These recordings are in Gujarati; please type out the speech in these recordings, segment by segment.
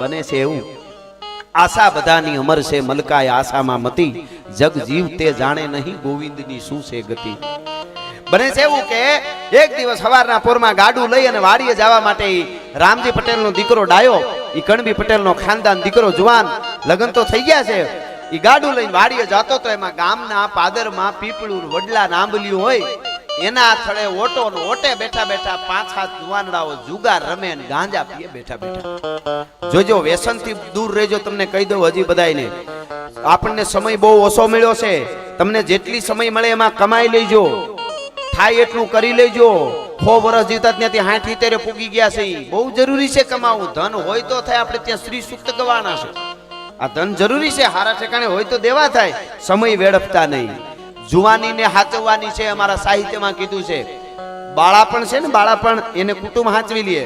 બને છે એવું. આશા બધાની અમર છે મલકાય આશામાં મતી, જગ જીવ તે જાણે નહીં ગોવિંદની શું છે ગતિ. બને છે એવું કે એક દિવસ સવારના પોરમાં ગાડું લઈ અને વાડીએ જવા માટે રામજી રામજી પટેલનો દીકરો ડાયો, ઈ કણબી પટેલનો ખાનદાન દીકરો જુવાન, લગ્ન તો થઈ ગયા છે. ઈ ગાડું લઈને વાડીએ જતો તો એમાં ગામના પાદરમાં પીપળું, વડલા, નાંબલ્યું હોય એના થળે ઓટો ને ઓટે બેઠા બેઠા પાંચ સાત જુવાનડાઓ જુગાર રમે ને ગાંજા પીએ બેઠા બેઠા. જોજો, વ્યસનથી દૂર રહેજો, તમને કહી દઉં હજી બધાને આપણને સમય બહુ ઓછો મળ્યો છે. તમને જેટલી સમય મળે એમાં કમાઈ લેજો. થાય એટલું કરી લેજો. સો વર્ષ જીવતા ત્યાંથી હાઠ હિતેરે પૂગી ગયા છે. બહુ જરૂરી છે કમાવું. ધન હોય તો થાય, આપણે ત્યાં શ્રી સુક્ત ગવાના છે. આ ધન જરૂરી છે, હારા ઠેકાણે હોય તો દેવા થાય. સમય વેડફતા નહીં. જુવાનીને હાચવવાની છે, અમારા સાહિત્યમાં કીધું છે. બાળાપણ છે ને બાળાપણ એને કુટુંબ હાચવી લે.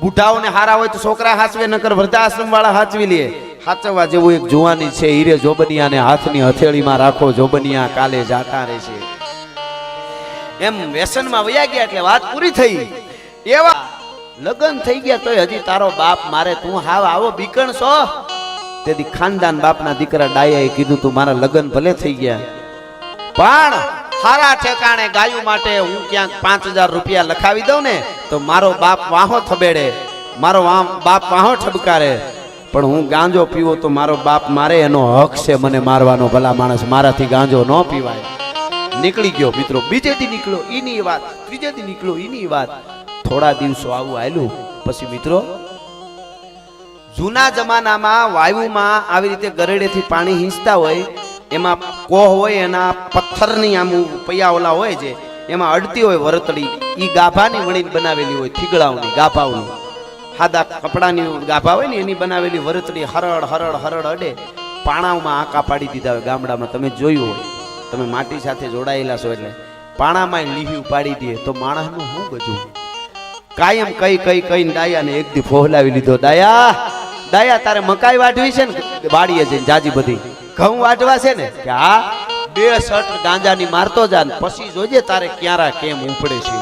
બુઢાઓને હારા હોય તો છોકરા હાચવે, નકર વૃદ્ધાશ્રમ વાળા હાચવી લે. હાચવવા જેવું એક જુવાની છે, હીરે જોબનિયાને હાથની હથેળીમાં રાખો, જોબનિયા કાલે જાતા રહેશે. એમ વ્યસનમાં વયા ગયા એટલે વાત પૂરી થઈ. એવા લગ્ન થઈ ગયા તોય હજી તારો બાપ મારે તું હાવ આવો બીકણ છો. તેથી ખાનદાન બાપના દીકરા ડાયાએ કીધું, તું મારા લગ્ન ભલે થઈ ગયા. પણ હારા ઠેકાણે ગાયું માટે હું ક્યાંક પાંચ હજાર રૂપિયા લખાવી દઉં ને, તો મારો બાપ વાહો થબેડે. મારો બાપ વાહો ઠબકારે. પણ હું ગાંજો પીવો તો મારો બાપ મારે, એનો હક છે મને મારવાનો, ભલા માણસ મારાથી ગાંજો ન પીવાય. નીકળી ગયો મિત્રો બીજે દી નીકળ્યો ઈની વાત ત્રીજે દી નીકળ્યો એની વાત. થોડા દિવસો આવું આવેલું પછી મિત્રો, જૂના જમાનામાં વાયુમાં આવી રીતે ગરેડેથી પાણી હિંચતા હોય એમાં કોહ હોય, એના પથ્થરની આમ પૈયા ઓલા હોય છે, એમાં અડતી હોય વરતડી ઈ ગાભાની વણીને બનાવેલી હોય થીગડાઓની ગાભાઓની. સાદા કપડાની ગાભા હોય ને, એની બનાવેલી વરતડી હરડ હરડ હરડ અડે, પાણામાં આંકા પાડી દીધા હોય ગામડામાં. તમે જોયું હોય, તમે માટી સાથે જોડાયેલા છો એટલે. પાણામાં લીહી પાડી દે, તો માણસનું શું ગજું કાયમ કઈ કઈ કઈ ડાયાને એક દી ફોહલાવી લીધો. ડાયા ડાયા તારે મકાઈ વાઢવી છે ને? વાડીએ જઈને જાજી બધી. ઘઉં વાટવા છે ને, કે આ બે શર્ટ ગાંજાની મારતો જા પછી જોજે તારે ક્યારા કેમ ઉપડે છે.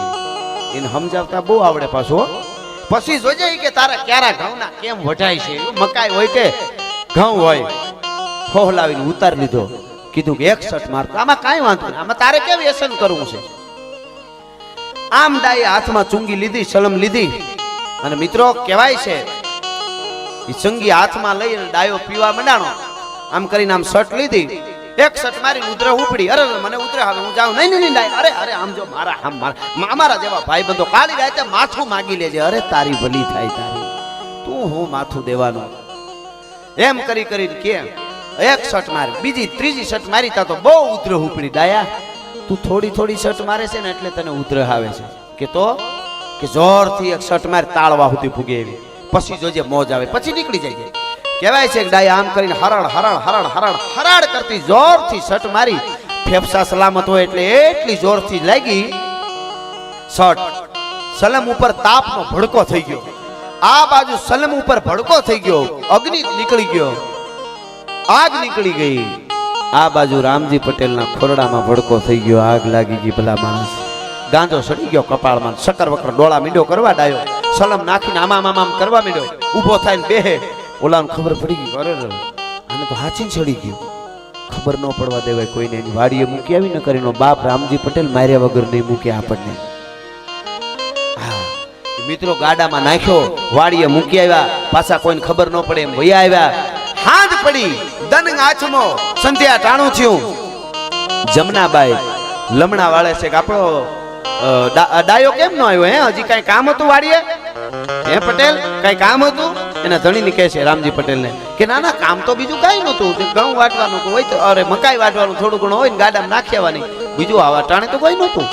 એને સમજાવતા બહુ આવડે પાછો પછી જોજે કે તારા ક્યારા ઘઉંના કેમ વઢાય છે. મકાઈ હોય કે ઘઉં હોય. ફોહલાવીને ઉતાર લીધો. કીધું કે એક શર્ટ મારતો. આમાં કાંઈ વાંધો નહીં. આમાં તારે કેમ વ્યસન કરવું છે? આમ ડાએ હાથમાં ચુંગી લીધી સલમ લીધી. અને મિત્રો, કહેવાય છે એ ચુંગી હાથમાં લઈ અને ડાયો પીવા મંડાણો આમ કરીને આમ શર્ટ લીધી. એક શર્ટ મારી ઉતરે ઉપડી. અરે મને ઉતરે હવે હું જાઉં. નહીં નહીં અરે અરે, આમ જો મારા, આમ મારા અમારા જેવા ભાઈ બંધો કાળી રાતે માથું માગી લેજે. અરે, તારી ભલી થાય તારી. તું હું માથું દેવાનું? એમ કરી કરીને કે, એક શર્ટ મારી. બીજી, ત્રીજી શર્ટ મારી તા તો બહુ ઉતરે ઉપડી. ડાયા, તું થોડી થોડી શર્ટ મારે છે ને એટલે તને ઉતરે આવે છે. કે તો? કે જોરથી એક શર્ટ મારી તાળવા સુધી ફૂગે એવી. પછી જોજે મોજ આવે. પછી નીકળી જાય. કહેવાય છે કે ડાય આમ કરીને હરણ હરણ હરણ હરણ, હરાડ કરતી જોરથી સટ મારી. ફેફસા સલામત હોય એટલે એટલી જોરથી લાગી. શટ. સલમ ઉપર તાપનો ભડકો થઈ ગયો. આ બાજુ સલમ ઉપર ભડકો થઈ ગયો. અગ્નિ નીકળી ગયો. આગ નીકળી ગઈ. આ બાજુ રામજી પટેલના ખોરડામાં ભડકો થઈ ગયો. આગ લાગી ગઈ ભલા માણસ. ગાંજો સડી ગયો કપાળમાં. શકર વકર ડોળા મીંડો કરવા ડાયો. સલમ નાખીને આમામ આમામ કરવા મીંડો. ઊભો થઈને બેહે. ઓલાને ખબર પડી ગઈ અરે તો હાચી ચડી ગયું. ખબર ન પડવા દેવાય કોઈને, એની વાડીએ મૂકી આવી ન કરીને બાપ રામજી પટેલ માર્યા વગર નહીં મૂકે આપણને. મિત્રો ગાડામાં નાખ્યો, વાડીએ મૂકી આવ્યા, પાછા કોઈને ખબર ન પડે એમ ભૈયા આવ્યા. હાથ પડી દન આચમો સંધ્યા ટાણું થયું. જમનાબાઈ લમણા વાળે છે કે આપણો ડાયો કેમ ન આવ્યો, હે? હજી કઈ કામ હતું વાડીએ? હે પટેલ, કઈ કામ હતું? એના ધણીને કહે છે રામજી પટેલને કે ના ના કામ તો બીજું કઈ નતું ઘઉં વાટવાનું હોય તો, અરે મકાઈ વાટવાનું થોડું ઘણું હોય ને ગાડામાં નાખી આવવાની. બીજું આવા ટાણે તો કોઈ નતું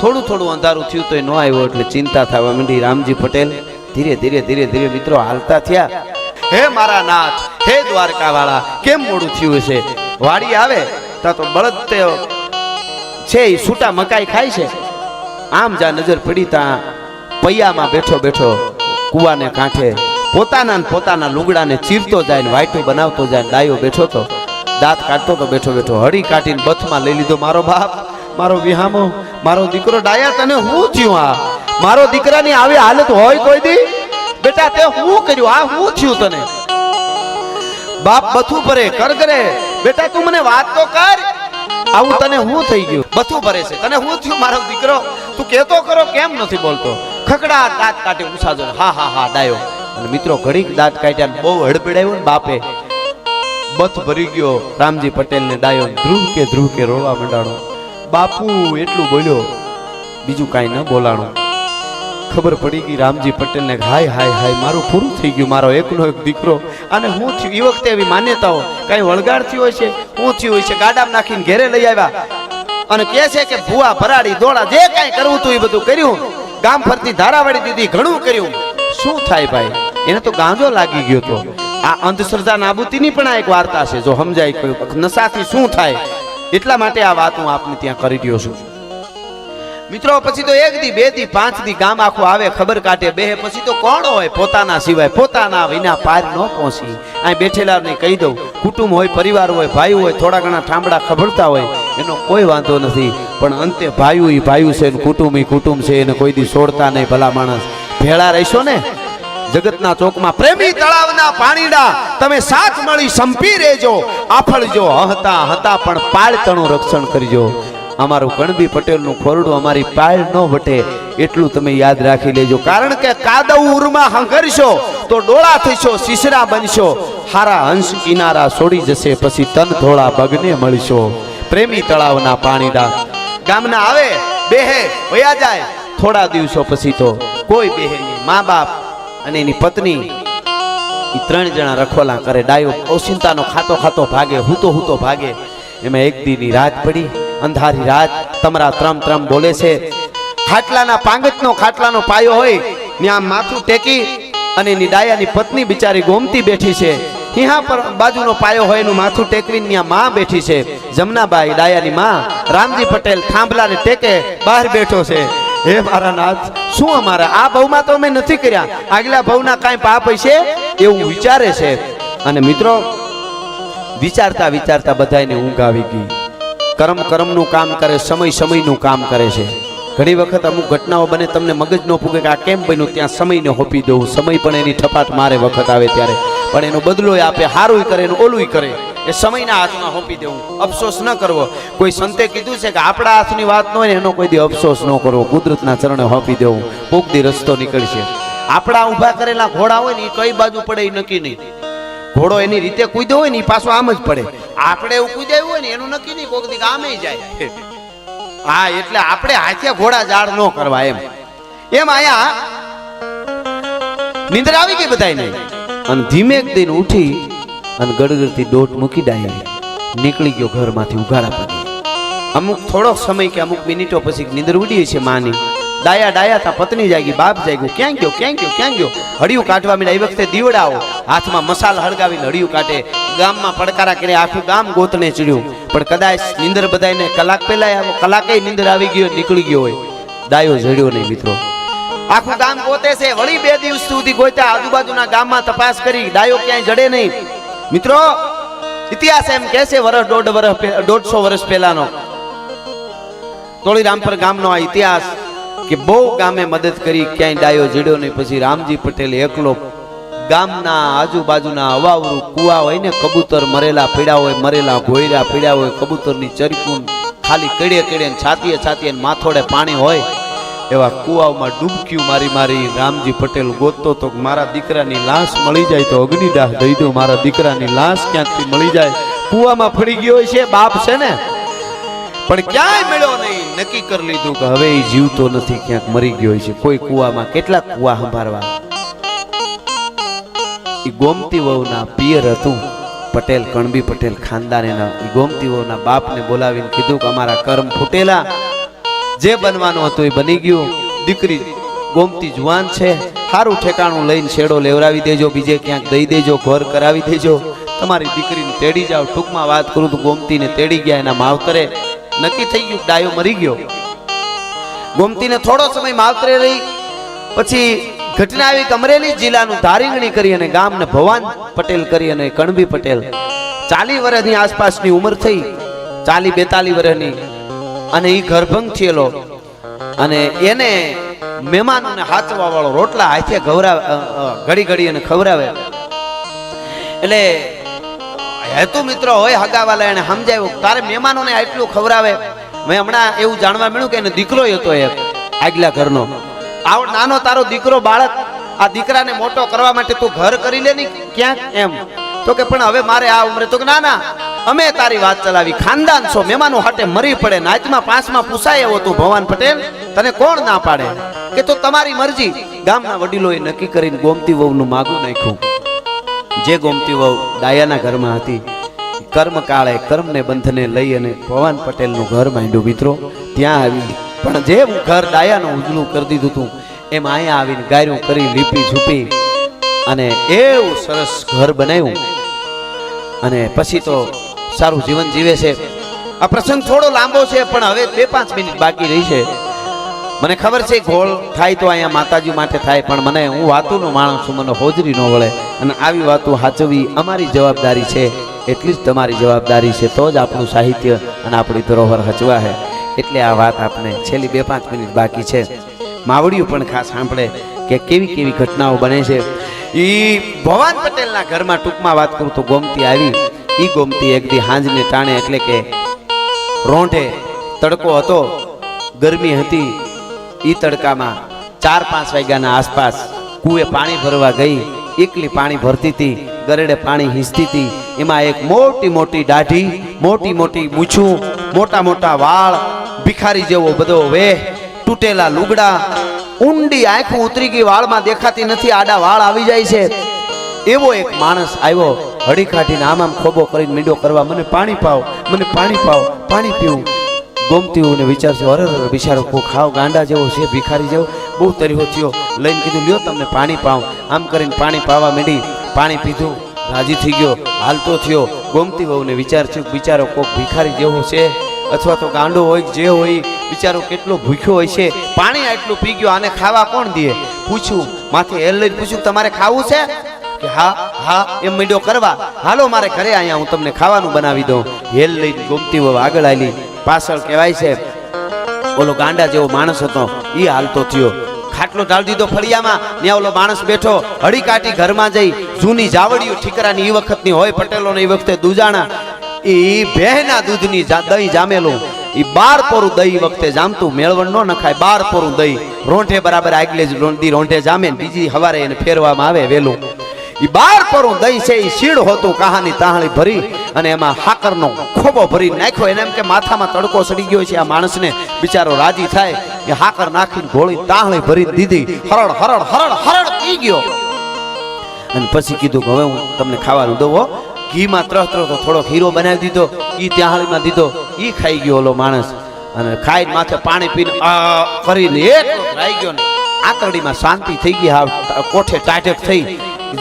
થોડું થોડું અંધારું થયું તો ન આવ્યો એટલે ચિંતા થવા માંડી રામજી પટેલ. ધીરે ધીરે ધીરે ધીરે મિત્રો હાલતા થયા. હે મારા નાથ, હે દ્વારકા વાળા કેમ મોડું થયું છે વાડી આવે, તા તો બળદ છે એ છૂટા મકાઈ ખાય છે. આમ જા નજર પડી તા પૈયામાં બેઠો બેઠો કુવાને કાંઠે પોતાના પોતાના લુગડાને ચીરતો જાય ને વાઈટું બનાવતો જાય ને ડાયો બેઠો તો, દાંત કાઢતો તો બેઠો બેઠો, હળી કાઢીને બથમાં લઈ લીધો મારો બાપ, મારો વિહામો, મારો દીકરો ડાયા તને હું થયું આ? મારો દીકરાની આવી હાલત હોય કોઈ દી? બેટા, તે હું કર્યું? આ હું થયું તને? બાપ બથું ભરે કર કરે બેટા, તું મને વાત તો કર. આવું તને હું થઈ ગયું? બથું ભરે છે. તને હું થયું મારો દીકરો? તું કહેતો કરો કેમ નથી બોલતો? ખકડા દાંત કાઢે ઉછાજો હા હા હા, ડાયો. અને મિત્રો, ઘડીક દાંત કાઢ્યા બહુ હડપડાયો ને બાપે. બથ ભરી ગયો રામજી પટેલ ને ડાયો ધ્રુવ કે ધ્રુવ કે રોવા મંડાણો. બાપુ, એટલું બોલ્યો, બીજું કાંઈ ન બોલાણો. ખબર પડી ગઈ રામજી પટેલને ને હાય હાય હાય, મારું પૂરું થઈ ગયું, મારો એકનો એક દીકરો. અને હું થયું એ વખતે એવી માન્યતાઓ, કઈ વળગાડ થયું હોય છે? હું થયું હોય છે ગાડામાં નાખીને ઘેરે લઈ આવ્યા? અને કે છે કે ભૂવા, ભરાડી દોડા જે કાંઈ કરવું હતું એ બધું કર્યું. ગામ ફરતી ધારાવાળી દીધી ઘણું કર્યું. શું થાય ભાઈ? એને તો ગાંજો લાગી ગયો હતો આ અંધશ્રદ્ધા નાબૂદીની પણ આ એક વાર્તા છે. જો સમજાય નશાથી શું થાય? એટલા માટે આ વાત હું આપને ત્યાં કરી રહ્યો છું. મિત્રો, પછી તો એક દી, બે દી, પાંચ દી ગામ આખું આવે, ખબર કાઢે બે પછી તો કોણ હોય? પોતાના સિવાય, પોતાના વિના પાર ન પહોંચી. અહીં બેઠેલાને કહી દઉં, કુટુંબ હોય, પરિવાર હોય, ભાઈ હોય, થોડા ઘણા ઠામડા ખબરતા હોય, એનો કોઈ વાંધો નથી. પણ અંતે ભાઈઓ એ ભાઈ છે કુટુંબ ઈ કુટુંબ છે, એને કોઈ દી છોડતા નહીં ભલા માણસ. ભેળા રહેશો ને? જગતના ચોકમાં પ્રેમી તળાવના પાણીડા, તમે સાથ મળી સંપી રહેજો, આફળજો હતા હતા પણ પાળતણું રક્ષણ કરજો. અમારું કણબી પટેલનું ખોરડું અમારી પાળ ન વટે, એટલું તમે યાદ રાખી લેજો. કારણ કે કાદવ ઉરમાં હંગરશો તો ડોળા થશો, શીશરા બનશો. હારા હંસ કિનારા છોડી જશે, પછી તન ધોળા બગને મળશો. પ્રેમી તળાવના પાણીડા. ગામના આવે, બેહે, વયા જાય, થોડા દિવસો પછી તો કોઈ બેહે નહીં મા બાપ અને એની પત્ની એ ત્રણ જણા રખોલા કરે, ડાયો ઓશિંતાનો ખાતો ખાતો ભાગે, હૂતો હૂતો ભાગે. એમાં એક દીની રાત પડી, અંધારી રાત, તમારા ત્રમ ત્રમ બોલે છે, ખાટલાના પાંગતનો ખાટલાનો પાયો હોય ત્યાં માથું ટેકી અને એની ડાયાની પત્ની બિચારી ગોમતી બેઠી છે. ત્યાં પર બાજુનો પાયો હોય એનું માથું ટેકવીને ત્યાં માં બેઠી છે. જમનાબાઈ ડાયાની માં રામજી પટેલ થાંભલાને ટેકે બહાર બેઠો છે. હે મારા નાથ, શું અમારા? આ ભવમાં તો અમે નથી કર્યા. આગલા ભવના કાંઈ પાપ હશે એવું વિચારે છે. અને મિત્રો, વિચારતા વિચારતા બધાને ઊંઘ આવી ગઈ. કરમ કરમનું કામ કરે, સમય સમયનું કામ કરે છે. ઘણી વખત અમુક ઘટનાઓ બને, તમને મગજ ન પૂગે કે આ કેમ બન્યું? ત્યાં સમયને હોપી દઉં. સમય પણ એની ઠપાટ મારે વખત આવે ત્યારે. પણ એનો બદલો આપે હારું કરે, એનું ઓલું કરે. એ સમયના હાથમાં હોપી દેવું. અફસોસ ન કરવો. કોઈ સંતે કીધું છે કે આપણા હાથની વાત ન હોય એનો કોઈ દી અફસોસ ન કરવો. કુદરતના ચરણે હોપી દેવું. કોક દી રસ્તો નીકળશે. આપણા ઊભા કરેલા ઘોડા હોય ને એ કઈ બાજુ પડે એ નક્કી નહીં. ઘોડો એની રીતે કૂદ્યો હોય ને એ પાછો આમ જ પડે. આપણે એવું કૂદ્યા હોય ને, એનું નક્કી નહીં. કોક દી આમે જાય. હા, એટલે આપણે હાથે ઘોડા જાળ ન કરવા એમ. એમ આયા નિંદર આવી ગઈ બધાયને? અને ધીમે દિન ઉઠી અને ગડગડતી દોટ મૂકી ડાય નીકળી ગયો ઘરમાંથી ઉઘાડા પગે અમુક થોડો સમય કે અમુક મિનિટો પછી નિંદર ઉડી છે માની. ડાયા ડાયા તા પત્ની જાગી, બાપ જાગ્યું, ક્યાં ગયો ક્યાં ગયો ક્યાં ગયો? હળિયું કાઢવા મીડા એ વખતે દીવડાઓ હાથમાં મસાલ હળગાવીને હળિયું કાઢે. ગામમાં પડકારા કરે આખું ગામ ગોતને ચડ્યું. પણ કદાચ નિંદર બધાને કલાક પહેલા કલાકે નિંદર આવી ગયો, નીકળી ગયો હોય. ડાયો જડ્યો નહીં, મિત્રો. આખું ગામ ગોતે છે, વળી બે દિવસ સુધી ગોત્યા, આજુબાજુના ગામમાં તપાસ કરી ડાયો ક્યાંય જડે નહીં. મિત્રો, ઇતિહાસ એમ કહે છે વર્ષ દોઢ વર્ષ દોઢસો વર્ષ પહેલાનો. તોળીરામપર ગામનો આ ઇતિહાસ કે બહુ ગામે મદદ કરી, ક્યાંય ડાયો જડ્યો નહીં. પછી રામજી પટેલ એકલો ગામના આજુબાજુના અવાવરું કુવા હોય ને, કબૂતર મરેલા પીડા હોય, મરેલા ભોયરા પીડા હોય, કબૂતરની ચરકું ખાલી કેડે કેડે છાતીએ છાતીએ માથોડે પાણી હોય, એવા કુવામાં ડૂબક્યું મારી મારી રામજી પટેલ ગોતતો તો મારા દીકરાની લાશ મળી જાય તો અગ્નિદાહ દઈ દો મારા દીકરાની લાશ ક્યાંકથી મળી જાય? કુવામાં ફરી ગયો છે બાપ છે ને? પણ ક્યાંય મળ્યો નહીં, નક્કી કરી લીધું કે હવે એ જીવતો નથી, ક્યાંક મરી ગયો છે કોઈ કુવામાં કેટલાક કુવા સંભાળવા? એ ગોમતી વહુના પિયર હતું. પટેલ, કણબી પટેલ, ખાનદાન એના. એ ગોમતી વહુના બાપને બોલાવીને કીધું કે અમારા કર્મ ફૂટેલા. જે બનવાનું હતું એ બની ગયું. દીકરી ગોમતી જુવાન છે. સારું ઠેકાણું લઈને શેડો લેવરાવી દેજો, બીજે ક્યાંક દઈ દેજો, ઘર કરાવી દેજો. તમારી દીકરીને તેડી જાઓ. ટૂંકમાં વાત કરું તો ગોમતીને તેડી ગયા, એના માવતરે નક્કી થઈ ગયું ડાયો મરી ગયો. ગોમતીને થોડો સમય માવતરે રહી. પછી ઘટના આવી અમરેલી જિલ્લાનું ધારીંગણી કરી અને ગામને ભવાન પટેલ કરી અને કણબી પટેલ ચાલી વર્ષની આસપાસની ઉંમર થઈ ચાલી બેતાલી વર્ષની અને એ ગર્ભંગ થયેલો. અને એને મહેમાનોને હાચવા વાળો રોટલા હાથે અ, ઘડી ઘડી એને ખવરાવે એટલે હેતુ મિત્રો હોય હગાવાલા એને સમજાવ્યું તારે મહેમાનોને આટલું ખવરાવે મેં હમણાં એવું જાણવા મળ્યું કે એને દીકરો હતો એક આગલા ઘરનો. આવો નાનો તારો દીકરો બાળક, આ દીકરાને મોટો કરવા માટે તું ઘર કરી લે ની ક્યાંક? એમ. તો કે પણ હવે મારે આ ઉંમરે તો કે ના ના, અમે તારી વાત ચલાવી. ખાનદાન છો, મહેમાનો હાટે મરી પડે નાચમાં પાંચમાં પૂછાય એવો તું ભવાન પટેલ, તને કોણ ના પાડે? કે તો તમારી મરજી. ગામના વડીલોએ નક્કી કરીને ગોમતી વહુનું માગું નાખ્યું. જે ગોમતી વહુ ડાયાના ઘરમાં હતી, કર્મ કાળે કર્મને બંધને લઈ અને ભવાન પટેલનું ઘર માંડ્યું. મિત્રો, ત્યાં આવી પણ જે હું ઘર ડાયાનું ઉજળું કરી દીધું હતું એમ અહીંયા આવીને ગાયરું કરી લીપી ઝૂપી અને એવું સરસ ઘર બનાવ્યું. અને પછી તો સારું જીવન જીવે છે. આ પ્રસંગ થોડો લાંબો છે, પણ હવે બે પાંચ મિનિટ બાકી રહી છે. મને ખબર છે, ગોળ થાય તો અહીંયા માતાજી માટે થાય, પણ મને હું વાતોનો માણસ છું, મને હોજરી ન વળે. અને આવી વાતો સાચવવી અમારી જવાબદારી છે. એટલી જ તમારી જવાબદારી છે, તો જ આપણું સાહિત્ય અને આપણી ધરોહર હચવા છે એટલે આ વાત આપણે છેલ્લી બે પાંચ મિનિટ બાકી છે. માવડિયું પણ ખાસ સાંભળે કે કેવી કેવી ઘટનાઓ બને છે. એ ભવાન પટેલના ઘરમાં ટૂંકમાં વાત કરું તો ગોમતી આવી. એ ગોમતી એક દી હાંજને ટાણે એટલે કે રોંઢે તડકો હતો. ગરમી હતી. એ તડકામાં ચાર પાંચ વાગ્યાના આસપાસ કુએ પાણી ભરવા ગઈ. એકલી પાણી ભરતી હતી ગરડે પાણી હિંચતી હતી એમાં એક મોટી મોટી દાઢી, મોટી મોટી મૂછું, મોટા મોટા વાળ ભિખારી જેવો બધો વે. તૂટેલા લુગડા. ઊંડી આંખો ઉતરી ગઈ, વાળમાં દેખાતી નથી, આડા વાળ આવી જાય છે. એવો એક માણસ આવ્યો, હળી કાઢીને આમ આમ ખોબો કરીને મીંડો કરવા, મને પાણી પાવ, મને પાણી પાવ, પાણી પીવું. ગમતી હોય ને વિચારશે, અરે બિચારો કો ખાવ ગાંડા જેવો છે, ભિખારી જેવો. બહુ તરીહો થયો, લઈને કીધું, લ્યો તમને પાણી પાવ. આમ કરીને પાણી પાવા માંડી, પાણી પીધું, રાજી થઈ ગયો, હાલતો થયો. ગોમતી વહુને વિચાર થયો, બિચારો કોક ભિખારી જેવો છે. અથવા તો ગાંડો હોય જે હોય, બિચારો કેટલો ભૂખ્યો હોય છે, પાણી આટલું પી ગયો, આને ખાવા કોણ દે? પૂછ્યું માથે એલ લઈને પૂછ્યું તમારે ખાવું છે? કે હા હા, એમ મીંડો કરવા, હાલો મારે ઘરે અહીંયા હું તમને ખાવાનું બનાવી દઉં. હેલ લઈને ગોમતી વહુ આગળ આલી પાછળ કહેવાય છે, ઓલો ગાંડા જેવો માણસ હતો એ હાલતો થયો. ખાટલો ઢાળી દીધો ફળિયામાં, ત્યાં ઓલો માણસ બેઠો, હળી કાઢી ઘરમાં જઈ, જૂની જાવડીઓ ઠીકરાની એ વખતની હોય, પટેલોને એ વખતે દુજાણા એ ભેહના દૂધની દહીં જામેલું. એ બાર પોરું દહીં વખતે જામતું, મેળવણ ન નખાય, બાર પોરું દહીં. રોંઠે બરાબર આગલે જ રોંધી રોંઠે જામે બીજી હવારે એને ફેરવામાં આવે વેલું. એ બાર પોરું દહીં છે એ શીડ હોતું, કહાની તાહણી ભરી અને એમાં હાકરનો ખોબો ભરી નાખ્યો. એને એમ કે માથામાં તડકો સડી ગયો છે આ માણસને. બિચારો રાજી થાય, એ હાકર નાખીને ગોળી તાહણી ભરી દીધી. હરળ હરળ હરળ હરળ પી ગયો. અને પછી કીધું કે હવે હું તમને ખાવાનું દઉં ઘીમાં ત્રહ ત્રહ તો થોડો હીરો બનાવી દીધો, ઈ ત્યાંળીમાં દીધો, ઈ ખાઈ ગયો ઓલો માણસ. અને ખાઈને માથે પાણી પીને કરીને એક ખાઈ ગયો ને. શાંતિ થઈ ગઈ કોઠે ટાઢક થઈ.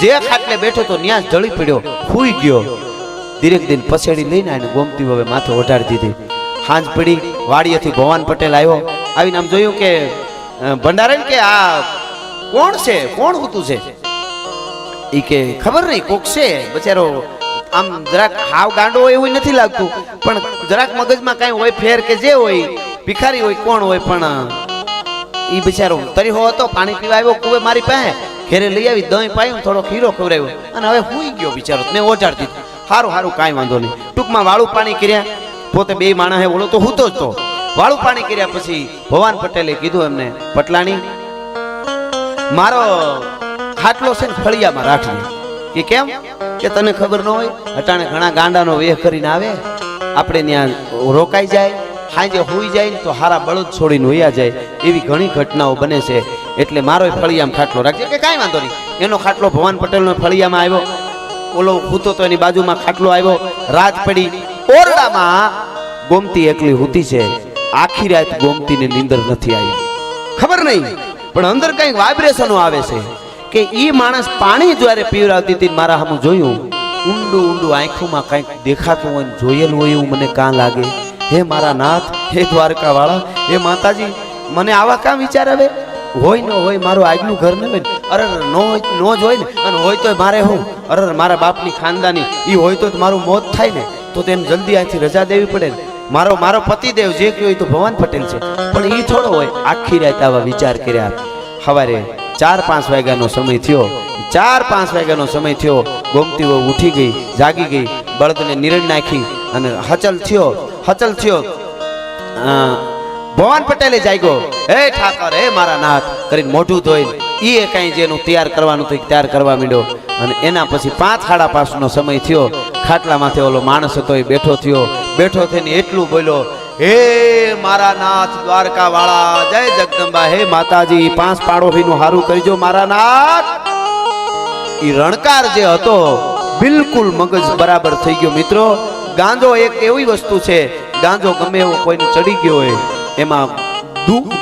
જે ખાટલે બેઠો તો ન્યાસ જળી પડ્યો ખુઈ ગયો. ધીરેક દિન પસેડી લઈને આને ગોમતી હવે માથે ઓઢાડી દીધી. હાંજ પડી, વાડીએથી ભવાન પટેલ આવ્યો. આવીને આમ જોયું કે ભંડારણ કે આ કોણ છે? કોણ હોતું છે? ઈ કે, ખબર નહીં, કોક છે. બચારો આમ જરાક હાવ ગાંડો હોય એવું નથી લાગતું. પણ જરાક મગજમાં કાંઈ હોય, ફેર કે જે હોય, ભિખારી હોય, કોણ હોય પણ ઈ બિચારો તરીહો હતો, પાણી પીવા આવ્યો કુવે મારી પાસે. ઘેરે લઈ આવી, દહીં પાયું, થોડો ખીરો ખવડાવ્યો. અને હવે હુઈ ગયો બિચારો, મેં ઓઢાડી દીધું સારું સારું કાંઈ વાંધો નહીં. ટૂંકમાં વાળું પાણી કર્યા, પોતે બે માણસ હે, ઓલો તો હૂતો જ તો. વાળું પાણી કર્યા પછી ભવાન પટેલે કીધું એમને, પટલાણી, મારો ખાટલો છે ને ફળિયામાં રાખજો. કે કેમ? કે તને ખબર ન હોય, અટાણે ઘણા ગાંડાનો વેહ કરીને આવે, આપણે ત્યાં રોકાઈ જાય, હાંજે હોઈ જાય ને તો હારા બળદ છોડીને વયા જાય, એવી ઘણી ઘટનાઓ બને છે. એટલે મારો ફળિયામાં ખાટલો રાખજે. કે કાંઈ વાંધો નહીં. એનો ખાટલો ભવાન પટેલનો ફળિયામાં આવ્યો. ઓલો હૂતો તો એની બાજુમાં ખાટલો આવ્યો. રાત પડી. ઓરડામાં ગોમતી એકલી હૂતી છે. આખી રાત ગોમતીને નીંદર નથી આવી. ખબર નહીં. પણ અંદર કંઈક વાઇબ્રેશનો આવે છે. કે ઈ માણસ પાણી જ્યારે પીવડાવતી હતી, મારા હમ જોયું. ઊંડું ઊંડું આંખોમાં કંઈક દેખાતું હોય જોયેલું હોય એવું મને કાં લાગે. હે મારા નાથ, હે દ્વારકા વાળા હે માતાજી, મને આવા કાં વિચાર આવે? હોય ન હોય મારું આજનું ઘર ને હોય અરે નો હોય નો જ હોય ને? અને હોય તો મારે હું? અરે મારા બાપની ખાનદાની એ હોય તો મારું મોત થાય ને? તો તેને જલ્દી અહીંથી રજા દેવી પડે ને? મારો મારો પતિદેવ જે કયો હોય તો ભવાન પટેલ છે. પણ એ થોડો હોય, આખી રાત આવા વિચાર કર્યા. સવારે ચાર પાંચ વાગ્યાનો સમય થયો. ચાર પાંચ વાગ્યાનો સમય થયો. ગોમતી વહુ ઉઠી ગઈ, જાગી ગઈ, બળદને નિરણ નાખી અને હચલ થયો હચલ થયો. ભવાન પટેલે જાગ્યો. હે ઠાકર, હે મારા નાથ, કરીને મોઢું ધોઈ એ કાંઈ જેનું તૈયાર કરવાનું હતું તૈયાર કરવા માંડ્યો. અને એના પછી પાંચ સાડા પાંચનો સમય થયો. ખાટલા માથે ઓલો માણસ હતો એ બેઠો થયો. બેઠો થઈને એટલું બોલ્યો હે મારા નાથ દ્વારકા વાળા જય જગદંબા, હે માતાજી, પાંચ પાડોશીનું હારું કરજો મારા નાથ. ઈ રણકાર જે હતો, બિલકુલ મગજ બરાબર થઈ ગયો. મિત્રો, ગાંજો એક એવી વસ્તુ છે, ગાંજો ગમે એવો કોઈને ચડી ગયો હોય, એમાં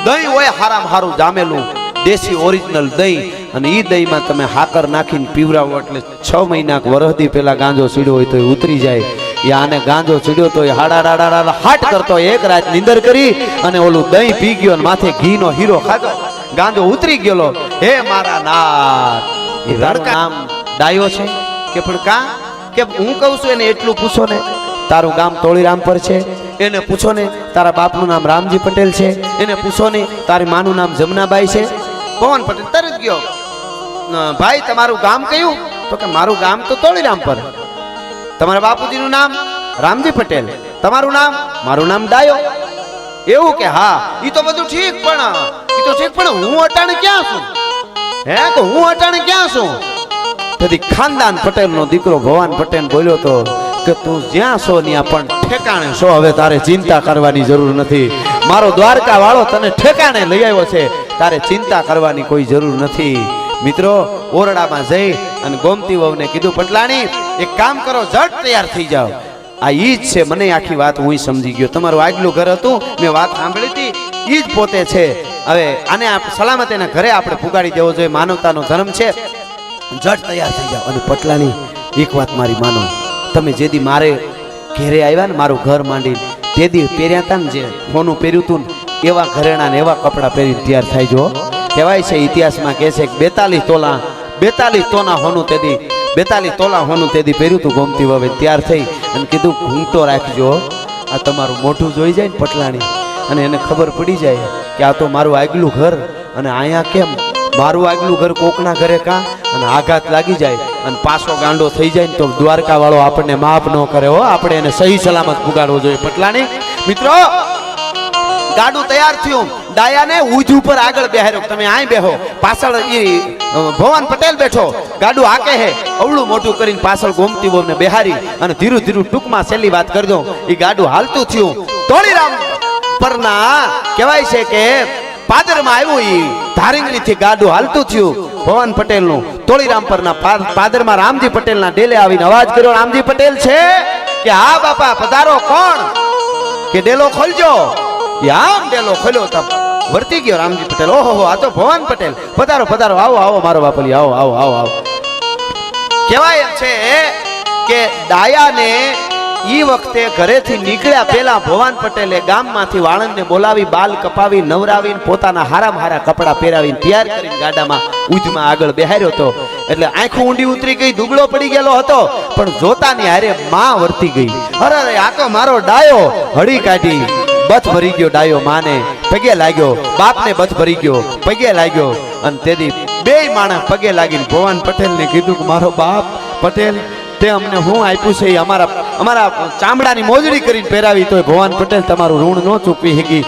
દહીં હોય, હારામ હારું જામેલું, દેશી ઓરિજિનલ દહીં, અને ઈ દહીંમાં તમે હાકર નાખીને પીવરાવો એટલે છ મહિના વરહદી પહેલાં ગાંજો સીડો હોય તો એ ઉતરી જાય. એ આને ગાંજો ચડ્યો તો એ હાડા હાટ કરતો એક રાત નીંદર કરી અને ઓલું દહીં પી ગયો અને માથે ઘીનો હીરો ખાધો. ગાંજો ઉતરી ગયેલો. હે મારા નાથ. એ નામ ડાયો છે? કે પણ કા કે હું કહું છું એને એટલું પૂછો ને? તારું ગામ તોળીરામ પર છે. એને પૂછો ને તારા બાપનું નામ રામજી પટેલ છે. એને પૂછો ને તારી માનું નામ જમનાબાઈ છે. પવન પટેલ તરત ગયો. ભાઈ તમારું ગામ કયું? તો કે મારું ગામ તો તોળીરામ પર તમારા બાપુજીનું નામ રામજી પટેલ. તમારું નામ? મારું નામ ડાયો. એવું કે હા, ઈ તો બધું ઠીક પણ, ઈ તો ઠીક પણ હું અટાણે ક્યાં છું? હે, તો હું અટાણે ક્યાં છું? તેથી ખાનદાન પટેલનો દીકરો ભવાન પટેલ બોલ્યો તો કે તું જ્યાં છો ત્યાં પણ ઠેકાણે છો. હવે તારે ચિંતા કરવાની જરૂર નથી. મારો દ્વારકા વાળો તને ઠેકાણે લઈ આવ્યો છે. તારે ચિંતા કરવાની કોઈ જરૂર નથી. મિત્રો ઓરડામાં જઈ અને ગોમતી વહુને કીધું, પટલાણી, એક કામ કરો ઝટ તૈયાર થઈ જાઓ. આ ઈ જ છે, મને આખી વાત હું સમજી ગયો. તમારું આગલું ઘર હતું, મેં વાત સાંભળી હતી, ઈ જ પોતે છે. હવે આને સલામત એના ઘરે આપણે પુગાડી દેવો જોઈએ, માનવતાનો ધર્મ છે. જટ તૈયાર થઈ જાઓ. અને પટલાની એક વાત મારી માનો. તમે જે દી મારે ઘેરે આવ્યા ને, મારું ઘર માંડી તે દી પહેર્યા હતા ને જે સોનું પહેર્યું હતું ને, એવા ઘરેણા ને એવા કપડાં પહેરીને તૈયાર થાય જો કહેવાય છે, ઇતિહાસમાં કહે છે કે બેતાલીસ તોલા બેતાલીસ તોના હોનું તેદી બેતાલીસ તોલા હોનું તેદી પહેર્યું તું ગોમતી વવે તૈયાર થઈ અને કીધું ઘૂંટો રાખજો આ તમારું મોઢું જોઈ જાય ને પટલાણી અને એને ખબર પડી જાય કે આ તો મારું આગલું ઘર અને અહીંયા કેમ? મારું આગલું ઘર કોકના ઘરે કાં? અને આઘાત લાગી જાય અને પાછો ગાંડો થઈ જાય ને તો દ્વારકા વાળો આપણને માફ ન કરે હો. આપણે એને સહી સલામત પુગાડવો જોઈએ. પટલાણી મિત્રો ગાડું તૈયાર થયું. ડાયાને ઉજ ઉપર આગળ બેહાર્યો. તમે આય બેહો. પાછળ અ, ભવાન પટેલ બેઠો. ગાડું હાકે હે. અવળું મોટું કરીને પાછળ ગોમતી વહુને બેહારી અને ધીરું ધીરું ટૂંકમાં છેલ્લી વાત કરી ઈ ગાડું હાલતું થયું. તોળીરામ પરના કહેવાય છે કે પાદરમાં આવ્યું ઈ. ધારીંગણીથી ગાડું હાલતું થયું. ભવાન પટેલનું તોળીરામ પરના પાદરમાં રામજી પટેલના ડેલે આવીને અવાજ કર્યો. રામજી પટેલ છે? કે હા બાપા, પધારો કોણ? કે ડેલો ખોલજો? એ આમ ડેલો ખોલ્યો તો વર્તી ગયો, રામજી પટેલ. ઓહો આ તો ભવાન પટેલ. પધારો પધારો. આવો આવો, મારો બાપલી, આવો આવો આવો આવો. કહેવાય છે કે દાયાને ઈ વખતે ઘરેથી નીકળ્યા પહેલા ભવાન પટેલે ગામમાંથી વાળંદને બોલાવી, બાલ કપાવી, નવરાવીને પોતાના હારામ હારા કપડા પહેરાવીને તૈયાર કરીને ગાડામાં ઉજમાં આગળ બેહાર્યો હતો એટલે આંખો ઊંડી ઉતરી ગઈ, દુબળો પડી ગયેલો હતો, પણ જોતાની હારે માં વર્તી ગઈ. અરે, આ તો મારો ડાયો. હળી કાઢી. બથ ભરી ગયો ડાયો માને. પગે લાગ્યો, બાપને બથ ભરી ગયો, પગે લાગ્યો. અને તેથી બે માણસ પગે લાગીને ભવાન પટેલને કીધું કે મારો બાપ પટેલ, તે અમને હું આપ્યું છે અમારા અમારા ચામડાની મોજડી કરીને પહેરાવી તોય ભવાન પટેલ તમારું ઋણ ન ચૂકવી શકી.